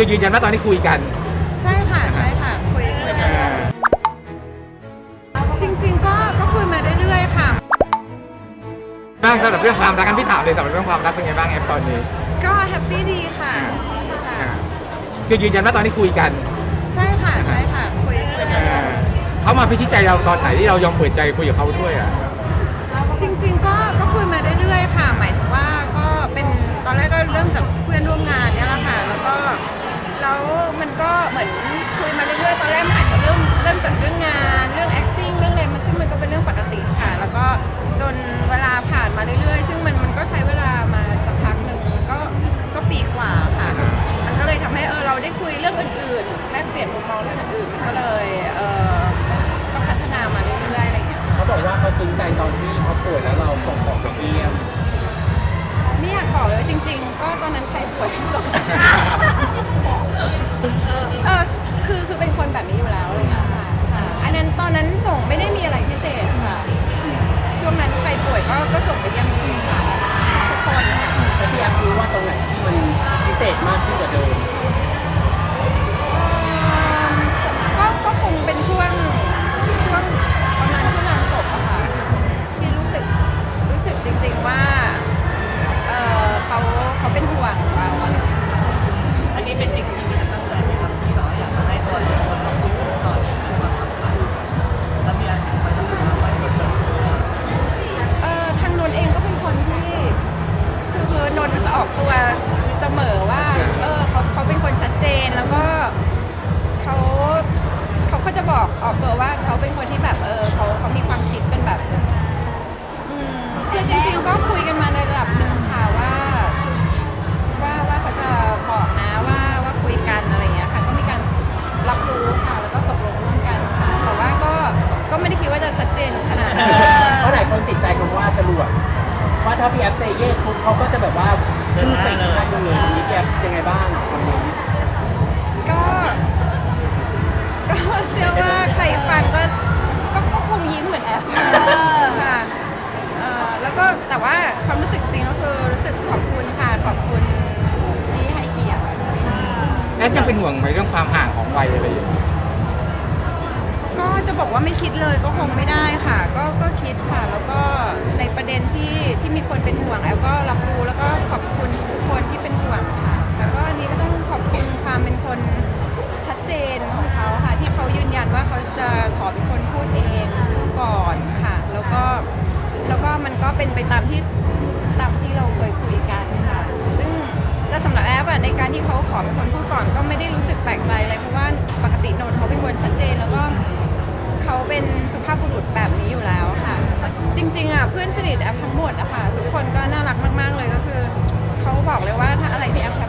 คือยืนยันว่าตอนนี้คุยกัน ใช่ค่ะใช่ค่ะคุยคุยกันอ่าจริง ๆ ก็ก็คุยมาเรื่อยๆค่ะ บ้างสำหรับเรื่องความรักกันพี่ถามเลยสำหรับเรื่องความรักเป็นไงบ้างแอปตอนนี้ก็แฮปปี้ดีค่ะค่ะอ่าคือยืนยันว่าตอนนี้คุยกันใช่ค่ะใช่ค่ะคุยคุยกันอ่าเขามาพิชิตใจเราตอนไหนที่เรายอมเปิดใจคุยกับเขาด้วยอะ เหมือนคุยมาเรื่อยๆตอนแรกมันอาจจะเริ่มเริ่มจากเรื่องงาน ว่าจรวดว่าถ้าพี่แอฟเซเย่ปุ๊บเขาก็จะแบบว่าพึ่งไปอีกขั้นหนึ่งเลยอันนี้พี่แอฟยังไงบ้างคำนี้ก็ก็เชื่อว่าใครฟังก็ก็ก็คงยิ้มเหมือนแอฟค่ะเอ่อแล้วก็แต่ว่าความรู้สึกจริงก็คือรู้สึกขอบคุณค่ะขอบคุณที่ให้เกียรติแอปยังเป็นห่วงไหมเรื่องความห่างของวัยอะไรอย่างเงี้ยก็จะบอกว่าไม่คิดเลยก็คงไม่ได้ค่ะ ก็ก็คิดค่ะ เด็นที่ที่มีคนเป็นห่วงแอฟก็รับรู้แล้วก็ขอบคุณทุกคนที่เป็นห่วงค่ะแล้วก็อันนี้ก็ต้องขอบคุณความเป็นคนชัดเจนของเขาค่ะ ที่เขายืนยันว่าเขาจะขอเป็นคนพูดเองก่อนค่ะ แล้วก็แล้วก็มันก็เป็นไปตามที่ตามที่เราเคยคุยกันค่ะ ซึ่งแต่สำหรับแอฟอะในการที่เขาขอเป็นคนพูดก่อนก็ไม่ได้รู้สึกแปลกใจ ริงๆอะเพื่อนสนิทแอฟทั้งหมดอะค่ะทุกคนก็น่ารักมาก ๆ เลยก็คือเขาบอกเลยว่าถ้าอะไรที่แอฟท